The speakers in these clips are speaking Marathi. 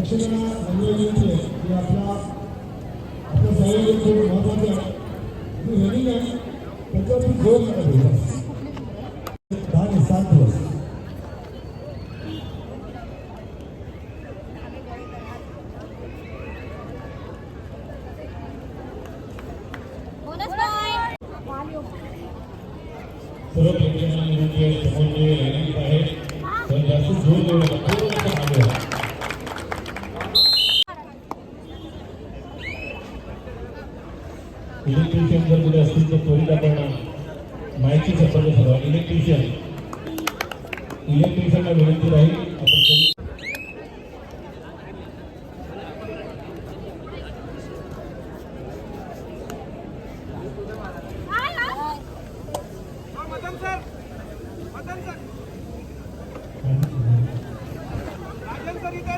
शिक्षकांना सांगायचे की आपला आपल्या शाळेमध्ये खूप महत्वाचं आहे रनिंग आहे त्याच्यावरती ज़ोर नका इलेक्ट्रिशियन जर कुठे असतील तर त्वरित आपण माहिती संपर्क साधवा इलेक्ट्रिशियन. इलेक्ट्रिशियनला विनंती राहील? आपण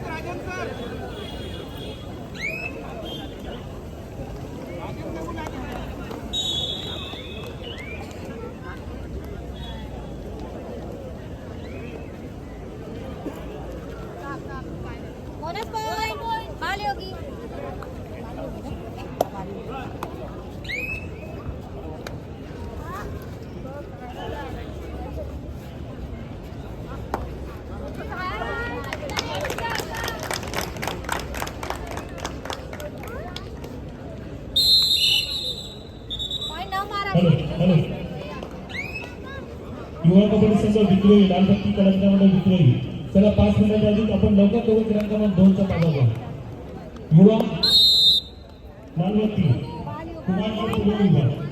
राजन सर. विद्रोही लालबत्ती कलाकारामध्ये विद्रोही त्याला पाच मिनिट आधी आपण लवकर करू क्रमांकामध्ये दोनचा पाठवला युवा मानवती कुमार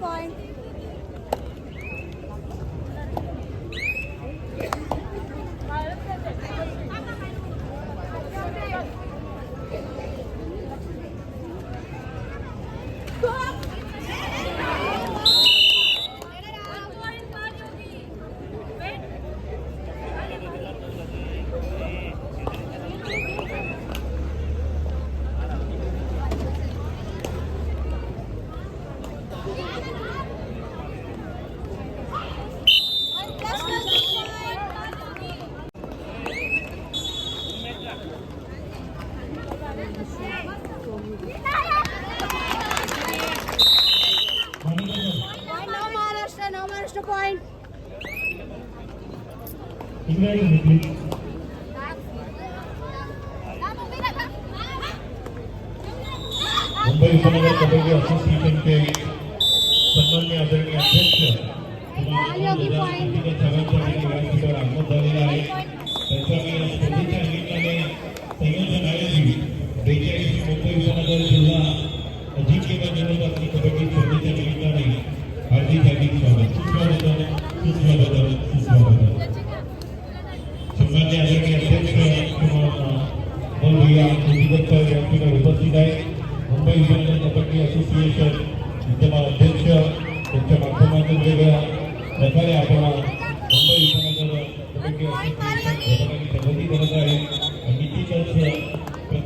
Bye. ಹಿಂಗಾಗಿ ಮುಂಬೈ ಉಪನಗರ ಕಬಡ್ಡಿ ಅಸೋಸಿಯೇಷನ್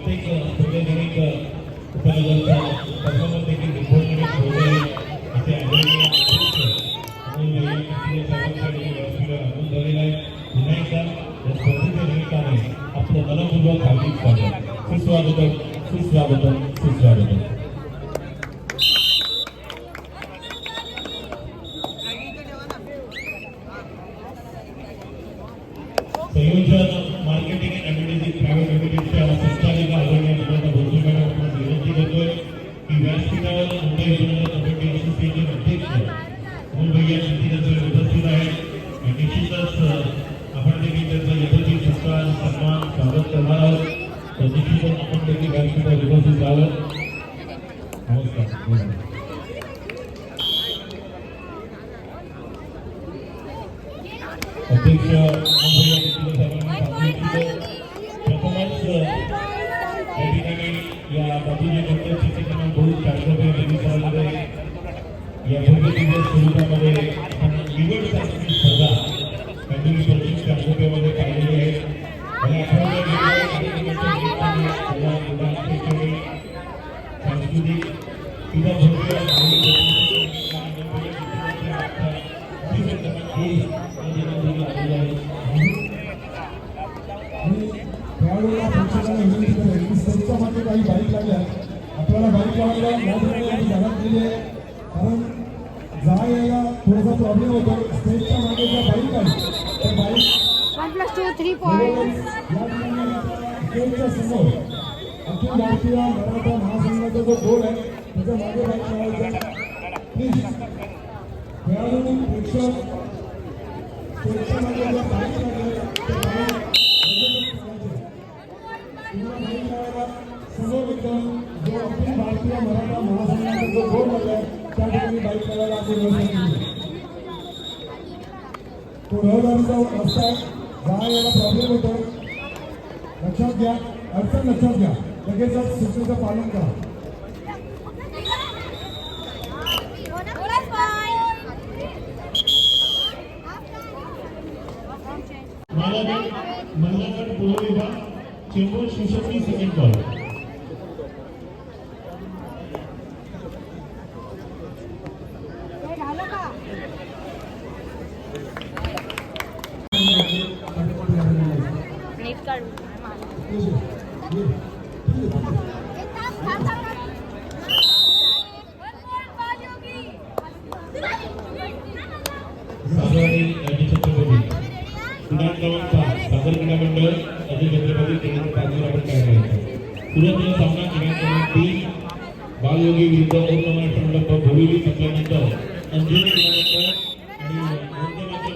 प्रत्येक सार्वजनिक उपनगरचा त्याच्यामध्ये देखील रिपोर्टकडे ठेवले असे हॉस्पिटल आणून ठेवलेलं आहे पुन्हा एकदा या स्पर्धेच्या निमित्ताने आपलं मनपूर्वक हार्दिक स्वागत सुस्वागतम सुस्वागतम सुस्वागतम संयोजन मार्केटिंग अँड ॲडव्हर्टायझिंग प्रायव्हेट लिमिटेडच्या संस्था सर्व मुलांचे सांस्कृतिक किंवा भव्य त्यावेळेला प्रेक्षकांना विनंती करेल की मागे काही बाईक लागल्या आपल्याला बाईक लावायला या ठिकाणी आम्ही जागा दिली आहे कारण जा यायला थोडासा प्रॉब्लेम होतो स्टेजच्या मागे ज्या बाईक आहेत त्या bike one plus two three point या ठिकाणी स्टेजच्या समोर अखिल भारतीय मराठा महासंघाचा जो गोल आहे जो अखिल भारतीय मराठा महासंघाचा जो त्या ठिकाणी बाईक तो रहदारीचा रस्ता आहे जा यायला प्रॉब्लेम होतो. लक्षात घ्या, अडचण लक्षात घ्या. लगेचच का पालन करा. सागर क्रीडा मंडळ अजय छत्रपती क्रीडा पाचवर आपण काय करायचं सुरुवातीला सामना क्रमांक तीन बालयोगी विरुद्ध ओम भोविली आणि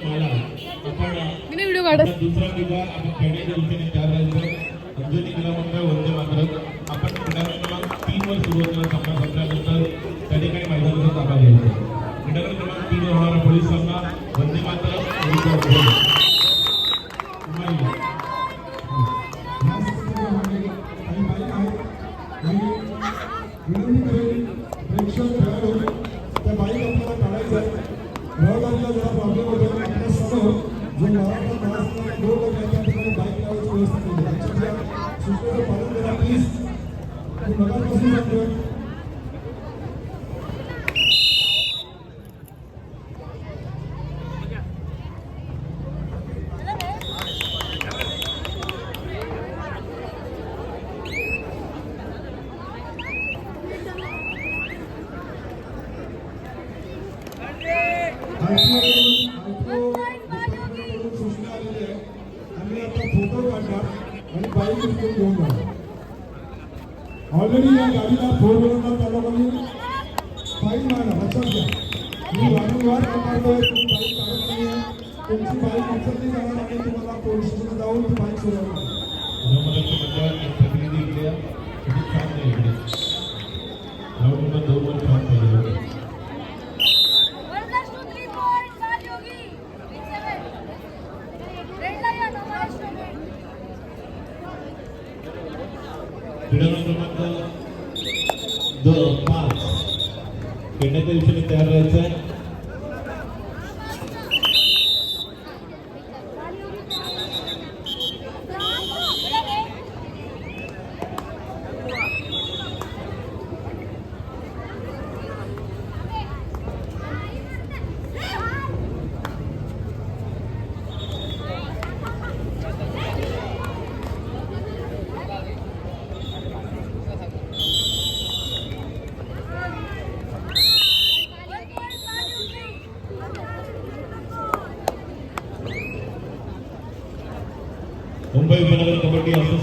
माला आपण दुसरा विभाग आपण खेळण्याच्या दृष्टीने तयार राहायचं अंजनी क्रीडा मंडळ वंदे मातरम आपण क्रीडा क्रमांक तीन वर सुरुवातीला सामना संपल्यानंतर त्या ठिकाणी मैदानाचा ताबा घ्यायचा क्रीडा क्रमांक तीन वर होणारा पुढील सामना वंदे मातरम सूचना आलेली आहे आम्ही आता फोटो काढणार आणि बाईक उचलून घेऊन जाणार ऑलरेडी या गाडीला फोर व्हीलरला त्या लोकांनी फाईन मारला लक्षात घ्या. मी वारंवार सांगतोय तुम्ही बाईक काढत नाही तुमची बाईक उचलली जाणार आणि तुम्हाला पोलीस स्टेशनला जाऊन ती बाईक सोडवणार. क्रीडा क्रमांक दोन पाच खेळण्याच्या दिवशी तयार राहायचं आहे.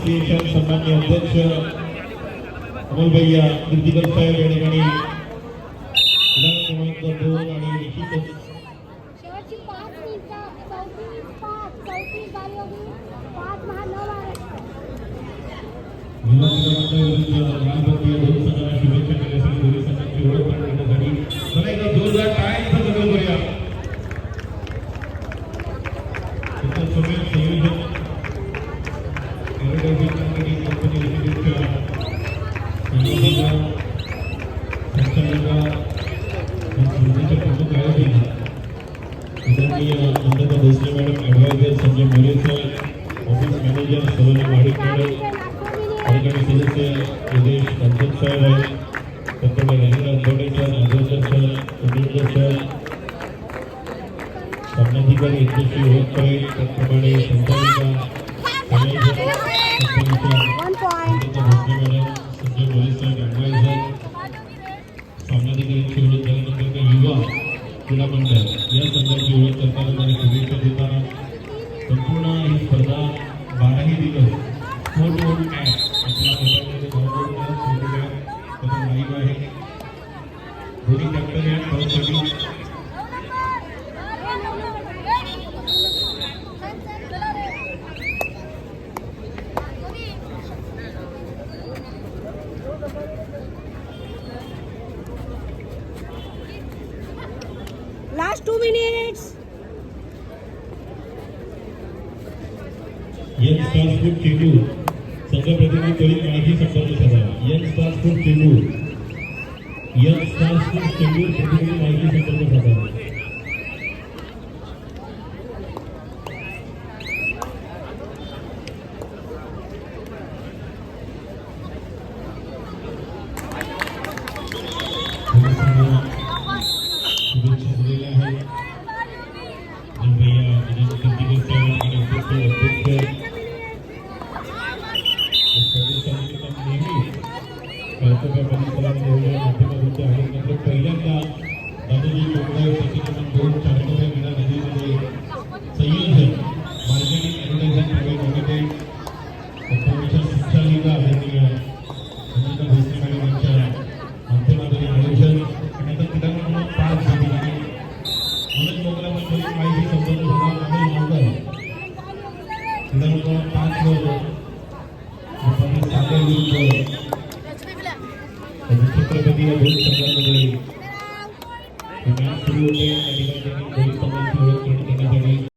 असोसिएशन सन्मान्य अध्यक्ष अमोल भैया कीर्तिकर साहेब या ठिकाणी क्रमांक दोन आणि निश्चितच शुभेच्छा देण्यासाठी दोन्ही संघांची ओळख करून देण्यासाठी मला एकदा जोरदार टाळ्यांचा गजर करूया त्याचं आंबेडकर नगरदर्शक सामनाधिकारी अध्यक्ष विरोध करेल त्याचप्रमाणे संचालिका संजय मोदी साहेब अडवाईज सामनाधिकाऱ्यांची विरोध झाल्यानंतर युवा क्रीडा मंडळ या संघाची ओळख करताना आणि शुभेच्छा देताना संपूर्ण ही स्पर्धा बाराही दिवस फ़ोटो ॲप आपल्या दोन्ही कॅप्टन या धावसाठी last two minutes young stars food Chendur संघ प्रतिनिधी त्वरित माहिती संपर्क साधा यंग स्टार्स फूड चेंडूर या सांस्कृतिक संगीत प्रतियोगी माहिती संदर्भ सादर Thank you.